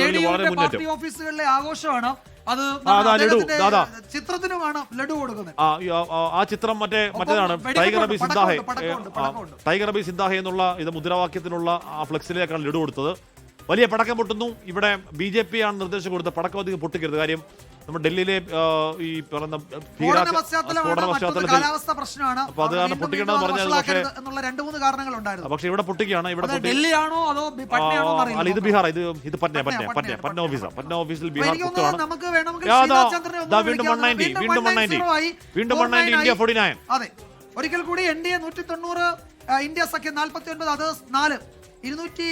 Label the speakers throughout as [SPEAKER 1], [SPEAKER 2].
[SPEAKER 1] വളരെ മുന്നേറ്റം
[SPEAKER 2] പാർട്ടി ഓഫീസുകളിലെ ആഘോഷമാണ്. അത്
[SPEAKER 1] ആ, അതാ ലഡു,
[SPEAKER 2] അദ്ദേഹത്തിന്റെ
[SPEAKER 1] ദാദാ.
[SPEAKER 2] ചിത്രത്തിനുമാണ് ലഡു കൊടുക്കുന്നത്.
[SPEAKER 1] ആ ഈ, ആ, ആ, ആ ചിത്രം മറ്റേ മറ്റേതാണ് ടൈഗർ അബി സിന്ധാഹെ
[SPEAKER 2] പടക്കമുണ്ട്, പടക്കമുണ്ട്,
[SPEAKER 1] ആ,
[SPEAKER 2] പടക്കമുണ്ട്.
[SPEAKER 1] ടൈഗർ അബി സിന്ധാഹെ എന്നുള്ള ഇത് മുദ്രാവാക്യത്തിനുള്ള ആ ഫ്ലെക്സിലേക്കാണ് ലഡു കൊടുത്തത്. വലിയ പടക്കം പൊട്ടുന്നു. ഇവിടെ ബി ജെ പി ആണ് നിർദ്ദേശം കൊടുത്തത് പടക്കം അധികം പൊട്ടിക്കരുത്. കാര്യം നമ്മുടെ ഡൽഹിയിലെ ഈ പറയുന്ന
[SPEAKER 2] കാലാവസ്ഥ പ്രശ്നമാണ്.
[SPEAKER 1] അപ്പൊ അത് കാരണം
[SPEAKER 2] വീണ്ടും
[SPEAKER 1] പറഞ്ഞാൽ പക്ഷേ- ഇവിടെ പൊട്ടിക്കുകയാണ് ഇവിടെ
[SPEAKER 2] ഡൽഹിയാണോ അതോ
[SPEAKER 1] അല്ല ഇത് ബീഹാർ ഇത് ഇത് പറ്റ്ന
[SPEAKER 2] പട്ന,
[SPEAKER 1] പറ്ന
[SPEAKER 2] പറ്റ
[SPEAKER 1] ഓഫീസാ പറ്റ. ഓഫീസിൽ ബീഹാർ
[SPEAKER 2] നമുക്ക്
[SPEAKER 1] വീണ്ടും
[SPEAKER 2] വിളിക്കാം.
[SPEAKER 1] 190,
[SPEAKER 2] വീണ്ടും
[SPEAKER 1] വീണ്ടും
[SPEAKER 2] 190
[SPEAKER 1] വീണ്ടും
[SPEAKER 2] 49
[SPEAKER 1] 190, ഇന്ത്യ
[SPEAKER 2] ഫോർട്ടി
[SPEAKER 1] 49.
[SPEAKER 2] അതെ. ഒരിക്കൽ കൂടി എൻ ഡി എ നൂറ്റി തൊണ്ണൂറ് ഇന്ത്യ സഖ്യം നാൽപ്പത്തി ഒൻപത് അത് നാല്. ഇരുന്നൂറ്റി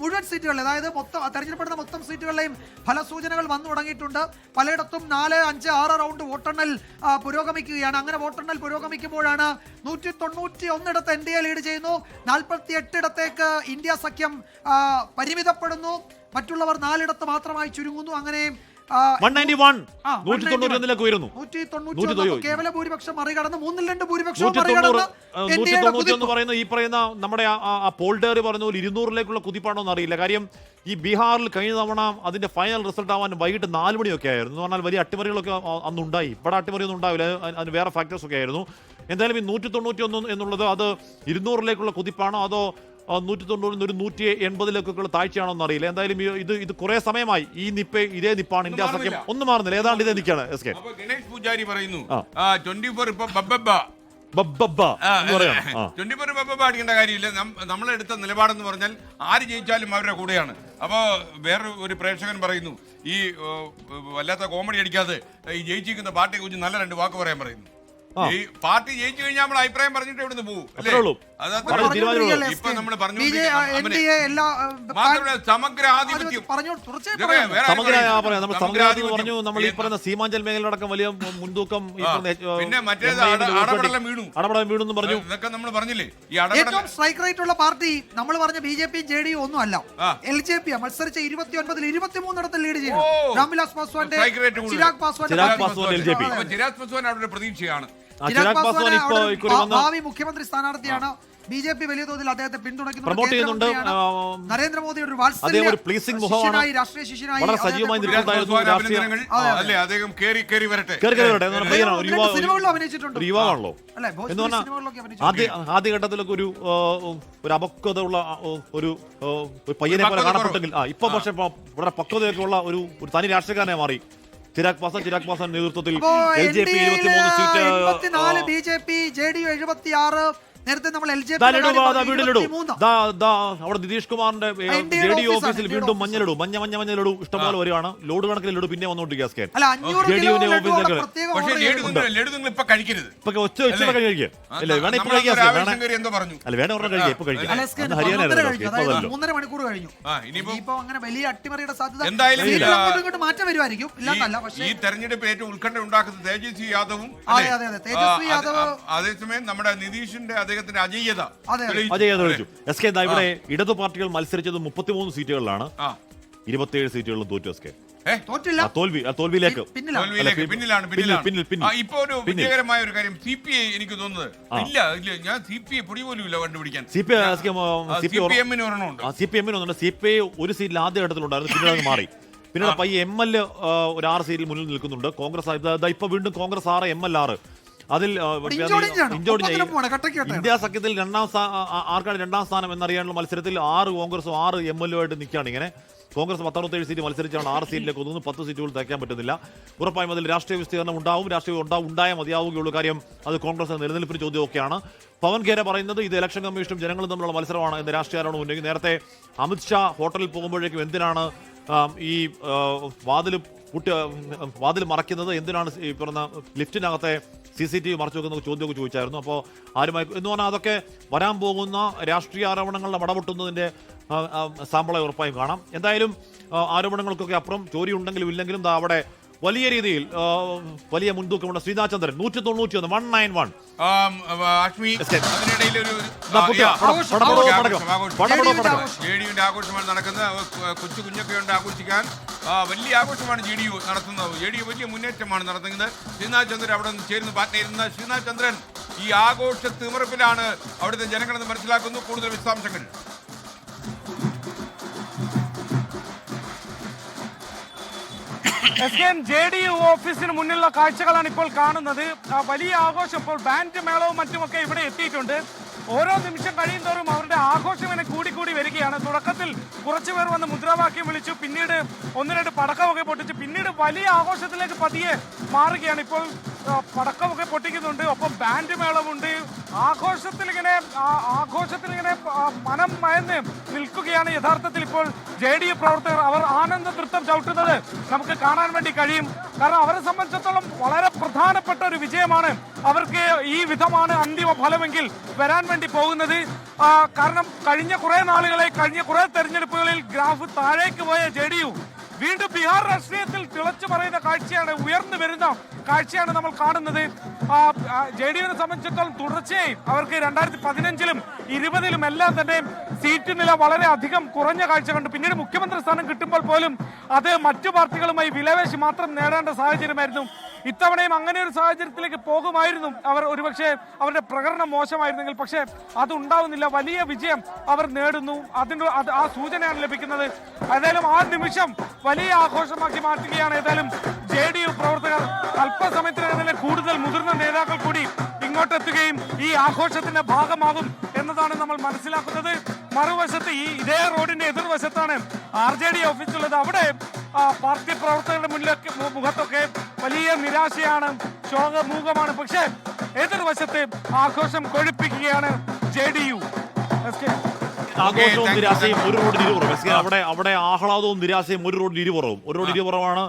[SPEAKER 2] മുഴുവൻ സീറ്റുകളിൽ അതായത് മൊത്തം തെരഞ്ഞെടുപ്പെടുന്ന മൊത്തം സീറ്റുകളിലെയും ഫലസൂചനകൾ വന്നു തുടങ്ങിയിട്ടുണ്ട്. പലയിടത്തും നാല് അഞ്ച് ആറ് റൗണ്ട് വോട്ടെണ്ണൽ പുരോഗമിക്കുകയാണ്. അങ്ങനെ വോട്ടെണ്ണൽ പുരോഗമിക്കുമ്പോഴാണ് നൂറ്റി തൊണ്ണൂറ്റി ഒന്നിടത്ത് എൻ ഡി എ ലീഡ് ചെയ്യുന്നു. നാൽപ്പത്തി എട്ടിടത്തേക്ക് ഇന്ത്യ സഖ്യം പരിമിതപ്പെടുന്നു. മറ്റുള്ളവർ നാലിടത്ത് മാത്രമായി ചുരുങ്ങുന്നു. അങ്ങനെ ആ,
[SPEAKER 1] 191
[SPEAKER 2] ആ,
[SPEAKER 1] നൂറ്റി തൊണ്ണൂറ്റി ഒന്നിലേക്ക് ഉയരുന്നു
[SPEAKER 2] നൂറ്റി തൊണ്ണൂറ്റി
[SPEAKER 1] നൂറ്റി
[SPEAKER 2] ഒന്ന്
[SPEAKER 1] തൊണ്ണൂറ്റി
[SPEAKER 2] കേവല ഭൂരിപക്ഷം മറികടന്ന് മൂന്നിൽ രണ്ട് ഭൂരിപക്ഷം
[SPEAKER 1] നൂറ്റി തൊണ്ണൂറ്റി പറയുന്ന ഈ പറയുന്ന നമ്മുടെ ആ- പറയുന്ന പോലെ ഇരുന്നൂറിലേക്കുള്ള കുതിപ്പാണോ എന്ന് അറിയില്ല. കാര്യം ഈ ബീഹാറിൽ കഴിഞ്ഞ തവണ അതിന്റെ ഫൈനൽ റിസൾട്ട് ആവാൻ വൈകിട്ട് നാല് മണിയൊക്കെ ആയിരുന്നു. എന്ന് പറഞ്ഞാൽ വലിയ അട്ടിമറികളൊക്കെ അന്നുണ്ടായി. ഇവിടെ അട്ടിമറിയൊന്നും ഉണ്ടാവില്ല. അതിന് വേറെ ഫാക്ടേഴ്സ് ഒക്കെ ആയിരുന്നു. എന്തായാലും ഈ നൂറ്റി തൊണ്ണൂറ്റി ഒന്ന് എന്നുള്ളത് അത് ഇരുന്നൂറിലേക്കുള്ള കുതിപ്പാണോ അതോ നൂറ്റി തൊണ്ണൂറിൽ നിന്ന് ഒരു നൂറ്റി എൺപതിലേക്കൊക്കെയുള്ള ഉള്ള താഴ്ചയാണോന്ന് അറിയില്ല. എന്തായാലും ഇത് ഇത് കുറെ സമയമായി. ഈ നിപ്പ് ഇതേ നിപ്പാണ് ഇന്ത്യ സഖ്യം ഒന്നും മാറുന്നില്ല. ഏതാണ്ട് ഇതേ നിൽക്കാണ് എസ് കെ.
[SPEAKER 3] ഗണേഷ് പൂജാരി പറയുന്നു. ട്വന്റി ഫോർ ഇപ്പൊ ട്വന്റി ഫോർ അടിക്കേണ്ട കാര്യമില്ല. നമ്മളെടുത്ത നിലപാടെന്ന് പറഞ്ഞാൽ ആര് ജയിച്ചാലും അവരുടെ കൂടെയാണ്. അപ്പോൾ വേറെ ഒരു പ്രേക്ഷകൻ പറയുന്നു ഈ വല്ലാത്ത കോമഡി അടിക്കാതെ ഈ ജയിച്ചിരിക്കുന്ന പാർട്ടിയെ കുറിച്ച് നല്ല രണ്ട് വാക്ക് പറയാൻ പറയുന്നു. പാർട്ടി ജയിച്ചു കഴിഞ്ഞാൽ നമ്മൾ അഭിപ്രായം പറഞ്ഞിട്ട് ഇവിടുന്ന് പോകും
[SPEAKER 1] പറഞ്ഞ്.
[SPEAKER 3] ഇപ്പൊ നമ്മൾ
[SPEAKER 2] ആ,
[SPEAKER 3] മാത്രമല്ല സമഗ്ര
[SPEAKER 2] ആധിപത്യം. പറഞ്ഞു.
[SPEAKER 1] നമ്മൾ
[SPEAKER 3] സമഗ്ര
[SPEAKER 1] സമഗ്രാധിപത്യം പറഞ്ഞു. നമ്മൾ ഈ പറയുന്ന സീമാഞ്ചൽ മേഖലയിലടക്കം വലിയ മുൻതൂക്കം ഈ പറഞ്ഞ,
[SPEAKER 3] പിന്നെ മറ്റേത് അടപടലം വീണു.
[SPEAKER 1] അടപടലം വീണു എന്ന് പറഞ്ഞു
[SPEAKER 3] ഇതൊക്കെ നമ്മൾ പറഞ്ഞില്ലേ? ഈ
[SPEAKER 2] ഏറ്റവും സ്ട്രൈക്ക് റേറ്റ് ഉള്ള പാർട്ടി നമ്മൾ പറഞ്ഞ B J P J D ഒന്നും അല്ല. എൽ ജെ പി മത്സരിച്ച ഇരുപത്തി ഒൻപതിൽ ഇരുപത്തി മൂന്നിടത്ത് ലീഡ് ചെയ്യുന്നു. രാംവിലാസ് പാസ്വാന്റെ. ചിരാഗ് പാസ്വാന്റെ
[SPEAKER 1] ചിരാഗ് പാസ്വാൻ LJP.
[SPEAKER 3] അപ്പൊ ചിരാഗ് പാസ്വാൻ അവിടെ പ്രതീക്ഷയാണ്.
[SPEAKER 2] ചിരാഗ്
[SPEAKER 1] പാസ്വാൻ ഇപ്പോ
[SPEAKER 2] ഭാവി മുഖ്യമന്ത്രി സ്ഥാനാർത്ഥിയാണ്. ബി ജെ പി വലിയ തോതിൽ അദ്ദേഹത്തെ പിന്തുണയ്ക്കുന്നു
[SPEAKER 1] പ്രൊമോട്ട് ചെയ്യുന്നുണ്ട്. ആ,
[SPEAKER 2] നരേന്ദ്രമോദിയുടെ ഒരു വാത്സല്യ
[SPEAKER 1] ഒരു pleasing മുഖമാണ്.
[SPEAKER 2] രാഷ്ട്രീയ ശിഷ്യനായി
[SPEAKER 1] വളരെ സജീവമായി
[SPEAKER 2] കൊണ്ടുവരുന്നു.
[SPEAKER 3] ചിരാഗ്
[SPEAKER 1] രാഷ്ട്രീയ-
[SPEAKER 3] അഭിനന്ദനങ്ങൾ.
[SPEAKER 2] അതെ, അതെ.
[SPEAKER 3] അല്ലേ അദ്ദേഹം കേറി കേറി വരട്ടെ.
[SPEAKER 1] കേറി കേറി വരട്ടെ. എന്ന് പറഞ്ഞ ഒരു
[SPEAKER 2] രണ്ട് സിനിമകളിലും അഭിനയിച്ചിട്ടുണ്ട്.
[SPEAKER 1] യുവാവാണല്ലോ. ആദ്യഘട്ടത്തിലൊക്കെ ഒരു ഒരു അപക്വതയുള്ള ഒരു ഒരു പയ്യനെ പോലെ കാണപ്പെട്ടെങ്കിൽ ആ ഇപ്പൊ പക്ഷെ ഇപ്പൊ വളരെ പക്വതയൊക്കെ ഉള്ള ഒരു ഒരു തനി രാഷ്ട്രീയക്കാരനെ മാറി. ചിരാഗ് പാസ്വാൻ ചിരാഗ് പാസ്വാൻ നേതൃത്വത്തിൽ എൽ ജെ പി ഇരുപത്തിമൂന്ന് seat
[SPEAKER 2] B J P J D എഴുപത്തിയാറ് നേരത്തെ നമ്മൾ എൽ ജെ
[SPEAKER 1] അവിടെ നിതീഷ് കുമാറിന്റെ ജെ ഡി ഓഫീസിൽ വീണ്ടും
[SPEAKER 2] ഓഫീസ്.
[SPEAKER 1] മഞ്ഞ മഞ്ഞ മഞ്ഞ ഇഷ്ടമാല ലഡു ഇഷ്ടംപോലെ വരികയാണ്. ലോഡ് കണക്കിൽ ലഡു പിന്നെ വന്നോണ്ട് ഗ്യാസ്
[SPEAKER 2] അല്ല അഞ്ഞൂറ്
[SPEAKER 1] ജെ ഡി യുവിന്റെ
[SPEAKER 3] കഴിക്കരുത്.
[SPEAKER 1] ഇപ്പൊ ഒച്ച വെച്ച്
[SPEAKER 3] അല്ലേ?
[SPEAKER 1] കഴിക്കുക വേണേ ഇപ്പൊ കഴിക്കാം
[SPEAKER 3] കയറി
[SPEAKER 1] വേണേ ഒരെണ്ണം കഴിക്കാം ഇപ്പൊ കഴിക്കാം. ഹരിയാന
[SPEAKER 2] മൂന്നര മണിക്കൂർ കഴിഞ്ഞു.
[SPEAKER 3] ഇനിയിപ്പോ-
[SPEAKER 2] അങ്ങനെ വലിയ അട്ടിമറിയുടെ സാധ്യത
[SPEAKER 3] എന്തായാലും
[SPEAKER 2] മാറ്റം വരുമായിരിക്കും. ഇല്ലാന്നല്ല പക്ഷേ
[SPEAKER 3] ഈ തെരഞ്ഞെടുപ്പിൽ ഏറ്റവും ഉത്കണ്ഠ ഉണ്ടാക്കുന്നത് തേജസ്വി യാദവും
[SPEAKER 2] അതെ, അതെ, അതെ. തേജസ്വി യാദവ്-
[SPEAKER 3] അത് ആ, അതേസമയം നമ്മുടെ നിതീഷിന്റെ അദ്ദേഹത്തിന്റെ അജയ്യത. തെളിയിച്ചു.
[SPEAKER 1] അജയ് വിളിച്ചു എസ് കെ ദാ ഇവിടെ ഇടതു പാർട്ടികൾ മത്സരിച്ചത് മുപ്പത്തിമൂന്ന് സീറ്റുകളിലാണ്.
[SPEAKER 3] ആ.
[SPEAKER 1] ഇരുപത്തിയേഴ് സീറ്റുകളിലും തോറ്റു എസ് കെ.
[SPEAKER 3] ഏ?
[SPEAKER 2] തോറ്റില്ല.
[SPEAKER 1] ആ തോൽവി ആ തോൽവിയിലേക്ക്.
[SPEAKER 2] പിന്നിലാണ്.
[SPEAKER 3] തോൽവിയിലേക്ക് പിന്നിലാണ് പിന്നിലാണ്. ഇപ്പൊ ഒരു. വിജയകരമായ ഒരു കാര്യം സി പി ഐ എനിക്ക് തോന്നുന്നത്. ഇല്ല ഇല്ല ഞാൻ സി പി ഐ പൊടി പോലും ഇല്ല കണ്ടുപിടിക്കാൻ.
[SPEAKER 1] സി പി
[SPEAKER 3] എമ്മിന് ഒരെണ്ണമുണ്ട്.
[SPEAKER 1] സി പി എമ്മിന് ഒന്നുണ്ട് സി പി ഐ ഒരു സീറ്റിൽ ആദ്യ ഘട്ടത്തിലുണ്ടായിരുന്നു. പിന്നീട് അത് മാറി. പിന്നീട് പയ്യെ എം എൽ ഒരു ആറ് സീറ്റിൽ മുന്നിൽ നിൽക്കുന്നുണ്ട്. കോൺഗ്രസ് ആ- ഇതാ ഇപ്പൊ വീണ്ടും കോൺഗ്രസ് ആറ് എം എൽ ആറ്. അതിൽ. ഇന്ത്യ സഖ്യത്തിൽ രണ്ടാം ആർക്കാണ് രണ്ടാം സ്ഥാനം എന്നറിയാനുള്ള മത്സരത്തിൽ ആറ് കോൺഗ്രസും ആറ് എം എൽ ആയിട്ട് നിൽക്കുകയാണ് ഇങ്ങനെ. കോൺഗ്രസ് പത്തറുപത്തേഴ് സീറ്റ് മത്സരിച്ചാണ് ആറ് സീറ്റിലേക്ക് ഒന്നും പത്ത് സീറ്റുകൾ തയ്ക്കാൻ പറ്റുന്നില്ല. ഉറപ്പായും അതിൽ രാഷ്ട്രീയ വിസ്തീർണം ഉണ്ടാവും. രാഷ്ട്രീയം ഉണ്ടാവും ഉണ്ടായ മതിയാവുകയുള്ളൂ കാര്യം അത് കോൺഗ്രസ് നിലനിൽപ്പിന് ചോദ്യമൊക്കെയാണ്. പവൻ ഖേര പറയുന്നത് ഇത് ഇലക്ഷൻ കമ്മീഷനും ജനങ്ങളും തമ്മിലുള്ള മത്സരമാണ് എന്ന് രാഷ്ട്രീയ ആരോപണം ഉന്നയിക്കും നേരത്തെ അമിത്ഷാ ഹോട്ടലിൽ പോകുമ്പോഴേക്കും എന്തിനാണ് ഈ വാതിൽ കൂട്ടി വാതിൽ മറയ്ക്കുന്നത് എന്തിനാണ്? ഈ പറഞ്ഞ ലിഫ്റ്റിനകത്തെ സി സി ടി വി മറച്ചു വെക്കുന്ന ചോദ്യമൊക്കെ ചോദിച്ചായിരുന്നു. അപ്പോൾ ആരുമായി എന്ന് പറഞ്ഞാൽ അതൊക്കെ വരാൻ പോകുന്ന രാഷ്ട്രീയ ആരോപണങ്ങളുടെ മടപൊട്ടുന്നതിന്റെ സാമ്പിളെ ഉറപ്പായും കാണാം. എന്തായാലും ആരോപണങ്ങൾക്കൊക്കെ അപ്പുറം ചോരി ഉണ്ടെങ്കിലും ഇല്ലെങ്കിലും അവിടെ വലിയ രീതിയിൽ വലിയ മുൻതൂക്കമുണ്ട് ശ്രീനാഥ് ചന്ദ്രൻ നൂറ്റി തൊണ്ണൂറ്റി ഒന്ന് വൺ നയൻ വൺ
[SPEAKER 3] ആഘോഷമാണ് നടക്കുന്നത്. കൊച്ചു കുഞ്ഞൊക്കെ ഉണ്ട് ആഘോഷിക്കാൻ. വലിയ ആഘോഷമാണ് ജെ ഡി യു നടത്തുന്നത്. ജെ ഡി യു വലിയ മുന്നേറ്റമാണ് നടത്തുന്നത്. ശ്രീനാഥ് ചന്ദ്രൻ അവിടെ നിന്ന് ചേരുന്നു പാറ്റ്നയിരുന്ന ശ്രീനാഥ് ചന്ദ്രൻ ഈ ആഘോഷ തിമിറപ്പിലാണ് അവിടുത്തെ ജനങ്ങളെന്ന് മനസ്സിലാക്കുന്നു. കൂടുതൽ വിശദാംശങ്ങൾ.
[SPEAKER 4] S N J D U ഓഫീസിന് മുന്നിലുള്ള കാഴ്ചകളാണ് ഇപ്പോൾ കാണുന്നത്. വലിയ ആഘോഷം ഇപ്പോൾ ബാൻഡ് മേളവും മറ്റുമൊക്കെ ഇവിടെ എത്തിയിട്ടുണ്ട്. ഓരോ നിമിഷം കഴിയുന്തോറും അവരുടെ ആഘോഷം ഇങ്ങനെ കൂടിക്കൂടി കൂടി വരികയാണ്. തുടക്കത്തിൽ കുറച്ചു പേർ വന്ന് മുദ്രാവാക്യം വിളിച്ചു. പിന്നീട് ഒന്ന് രണ്ട് പടക്കമൊക്കെ പൊട്ടിച്ചു പിന്നീട് വലിയ ആഘോഷത്തിലേക്ക് പതിയെ മാറുകയാണ്. ഇപ്പോൾ പടക്കമൊക്കെ പൊട്ടിക്കുന്നുണ്ട്. ഒപ്പം ബാൻഡ് മേളമുണ്ട് ആഘോഷത്തിൽ ഇങ്ങനെ ആഘോഷത്തിൽ ഇങ്ങനെ ആ, മനം മയന്ന് നിൽക്കുകയാണ് യഥാർത്ഥത്തിൽ ഇപ്പോൾ ജെ ഡി പ്രവർത്തകർ. അവർ ആനന്ദ നൃത്തം ചവിട്ടുന്നത് നമുക്ക് കാണാൻ വേണ്ടി കഴിയും. കാരണം അവരെ സംബന്ധിച്ചിടത്തോളം വളരെ പ്രധാനപ്പെട്ട ഒരു വിജയമാണ് അവർക്ക് ഈ വിധമാണ് അന്തിമ ഫലമെങ്കിൽ വരാൻ വേണ്ടി പോകുന്നത്. കാരണം കഴിഞ്ഞ കുറെ നാളുകളെ കഴിഞ്ഞ കുറെ തെരഞ്ഞെടുപ്പുകളിൽ ഗ്രാഫ് താഴേക്ക് പോയ ജെ വീണ്ടും ബീഹാർ രാഷ്ട്രീയത്തിൽ തിളച്ചു പറയുന്ന കാഴ്ചയാണ് ഉയർന്നു വരുന്ന കാഴ്ചയാണ് നമ്മൾ കാണുന്നത്. ജെ ഡി യുവിനെ സംബന്ധിച്ചിടത്തോളം തുടർച്ചയായി അവർക്ക് രണ്ടായിരത്തി പതിനഞ്ചിലും ഇരുപതിലും എല്ലാം തന്നെ സീറ്റ് നില വളരെ അധികം കുറഞ്ഞ കാഴ്ച കണ്ടു. പിന്നീട് മുഖ്യമന്ത്രി സ്ഥാനം കിട്ടുമ്പോൾ പോലും അത് മറ്റു പാർട്ടികളുമായി വിലവേശി മാത്രം നേടേണ്ട സാഹചര്യമായിരുന്നു. ഇത്തവണയും അങ്ങനെ ഒരു സാഹചര്യത്തിലേക്ക് പോകുമായിരുന്നു. അവർ ഒരുപക്ഷെ അവരുടെ പ്രകടനം മോശമായിരുന്നെങ്കിൽ പക്ഷേ അതുണ്ടാവുന്നില്ല വലിയ വിജയം അവർ നേടുന്നു. അതിന്റെ അത് ആ സൂചനയാണ് ലഭിക്കുന്നത്. ഏതായാലും ആ നിമിഷം വലിയ ആഘോഷമാക്കി മാറ്റുകയാണ് ഏതായാലും ജെ ഡി യു പ്രവർത്തകർ. അല്പസമയത്തിനകം തന്നെ കൂടുതൽ മുതിർന്ന നേതാക്കൾ കൂടി ഇങ്ങോട്ടെത്തുകയും ഈ ആഘോഷത്തിന്റെ ഭാഗമാകും എന്നതാണ് നമ്മൾ മനസ്സിലാക്കുന്നത്. മറുവശത്ത് ഈ ഇതേ റോഡിന്റെ എതിർവശത്താണ് ആർ ജെ ഡി ഓഫീസുള്ളത് അവിടെ പാർട്ടി പ്രവർത്തകരുടെ മുന്നിലൊക്കെ മുഖത്തൊക്കെ വലിയ നിരാശയാണ് ശോകമൂകമാണ്. പക്ഷേ എതിർവശത്ത് ആഘോഷം കൊഴിപ്പിക്കുകയാണ് ജെ ഡി യു.
[SPEAKER 1] ആഘോഷവും നിരാശയും ഒരു റോഡിന് ഇരുപുറവും എസ് കെ അവിടെ അവിടെ ആഹ്ലാദവും നിരാശയും ഒരു റോഡിന് ഇരുപുറവും. ഒരു റോഡ് ഇരുപുറമാണ്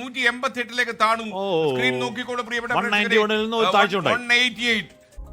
[SPEAKER 3] നൂറ്റി എൺപത്തി എട്ടിലേക്ക് താണു. സ്ക്രീൻ നോക്കിക്കൊണ്ട് പ്രിയപ്പെട്ട
[SPEAKER 1] 191 ൽ നിന്ന് ഒരു താഴ്ച ഉണ്ടായി.